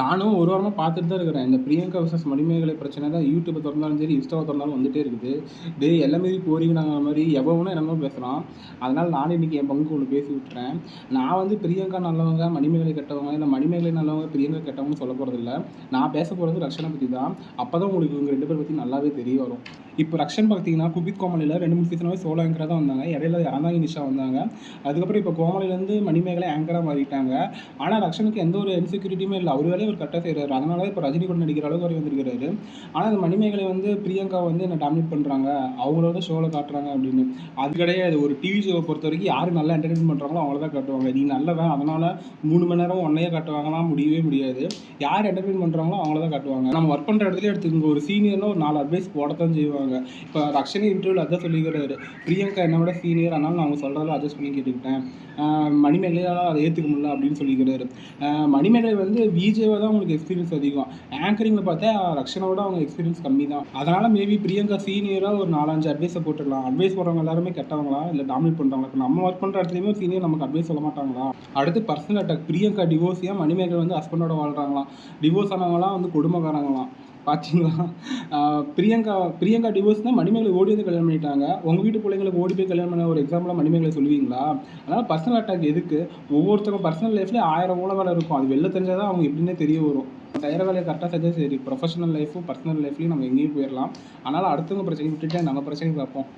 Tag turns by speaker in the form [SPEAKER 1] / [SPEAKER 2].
[SPEAKER 1] நானும் ஒரு வாரமாக பார்த்துட்டு தான் இருக்கிறேன். இந்த பிரியங்கா விசாஸ் மணிமேகலை பிரச்சனை தான் யூடியூப் திறந்தாலும் சரி, இன்ஸ்டாவை திறந்தாலும் வந்துட்டே இருக்குது. டே எல்லாமே போறீங்கிற மாதிரி மாரி என்னமோ என்னென்னமோ அதனால் நானும் இன்றைக்கி என் பங்கு ஒன்று பேசி விட்டுறேன். நான் வந்து பிரியங்கா நல்லவங்க, மணிமேகலை கெட்டவங்க, இல்லை மணிமேகலை நல்லவங்க, பிரியங்கா கெட்டவங்கன்னு சொல்ல போகிறதில்ல நான் பேச போகிறது ரக்ஷனை பற்றி தான். அப்போ தான் உங்களுக்கு இவங்க ரெண்டு பேர் பற்றி நல்லாவே தெரிய வரும். இப்போ ரக்ஷன் பார்த்தீங்கன்னா, குக் கோமாளில 2, 3 சீசனாவே சோலோ ஆங்கராக தான் வந்தாங்க. இடையில இறந்தாங்க நிஷா வந்தாங்க. அதுக்கப்புறம் இப்போ கோமலையிலேருந்து மணிமேகலை ஆங்கராக மாறிட்டாங்க. ஆனால் ரக்ஷனுக்கு எந்த ஒரு இன்செக்யூரிட்டியுமே இல்லை அவர் வேலையை இவர் கரெக்ட்டா செய்கிறாரு அதனால தான் ரஜினி கூட நடிக்கிற அளவுக்கு வரை வந்திருக்கிறாரு ஆனால் இந்த மணிமேகலை வந்து பிரியங்கா வந்து என்ன டாமினேட் பண்ணுறாங்க அவங்களோட ஷோவில் காட்டுறாங்க அப்படின்னு. அது கிடையாது. ஒரு டிவி பொறுத்த வரைக்கும் யார் நல்லா என்டர்டெயின் பண்ணுறாங்களோ அவங்கள தான் காட்டுவாங்க. நீ நல்லவன் அதனால மூணு மணி நேரம் உன்னையே காட்டுவாங்கன்னா முடியவே முடியாது. யார் என்டர்டெயின் பண்ணுறாங்களோ அவங்கள தான் காட்டுவாங்க. நம்ம ஒர்க் பண்ணுற இடத்துல எடுத்துக்கோங்க ஒரு சீனியர்னா ஒரு நாலு அட்வைஸ் போடத்தான் செய்வாங்க. இப்போ ரக்ஷனி இன்டர்வியூல அதான் சொல்லிக்கிறாரு. பிரியங்கா என்ன விட சீனியர். அதனால் நான் அவங்க சொல்கிறத அட்ஜஸ்ட் பண்ணி கேட்டுக்கிட்டேன். மணிமேகலையால் அதை ஏற்றுக்க முடியல அப்படின்னு சொல்லிக்கிறாரு. மணிமேகலை வந்து விஜேவ தான் அவங்களுக்கு எக்ஸ்பீரியன்ஸ் அதிகம். ஆங்கரிங்கில் பார்த்தா ரக்ஷன அவங்க எக்ஸ்பீரியன்ஸ் கம்மி தான். அதனால் மேபி பிரியங்கா சீனியராக ஒரு நாலஞ்சு அட்வைஸை போட்டுடலாம் அட்வைஸ் போடுறவங்க எல்லாருமே கெட்டவங்களா? இல்லை டாமினேட் பண்ணுறாங்களா நம்ம ஒர்க் பண்ணுற இடத்துலையுமே சீனியர் நமக்கு அட்வைஸ் சொல்ல மாட்டாங்களா? அடுத்து பர்சனல் அட்டாக். பிரியங்கா டிவோர்ஸ் ஏன் மணிமேகர் வந்து ஹஸ்பண்டோட வாழ்கிறாங்களாம் டிவோர்ஸ் ஆனவங்களாம் வந்து கொடுமைக்காரங்களாம். பார்த்தீங்களா? பிரியங்கா பிரியங்கா டிவோர்ஸ்னால் மணிமேகலை ஓடி வந்து கல்யாணம் பண்ணிட்டாங்க. உங்கள் வீட்டு பிள்ளைங்களுக்கு ஓடி போய் கல்யாணம் பண்ண ஒரு எக்ஸாம்பிளாக மணிமேகலை சொல்லுவீங்களா? அதனால் பர்சனல் அட்டாக் எதுக்கு? ஒவ்வொருத்தவங்க பர்சனல் லைஃப்ல ஆயிரம் ஊழ வேலை இருக்கும். அது வெளில தெரிஞ்சால் தான் அவங்க எப்படின்னே தெரிய வரும். செய்ற வேலையை கரெக்டாக செஞ்சால் சரி. ப்ரொஃபஷனல் லைஃப்பும், பர்சனல் லைஃப்லையும் நம்ம எங்கேயும் போயிடலாம் அதனால் அடுத்தவங்க பிரச்சனைய விட்டுட்டு நம்ம பிரச்சனைய பார்ப்போம்.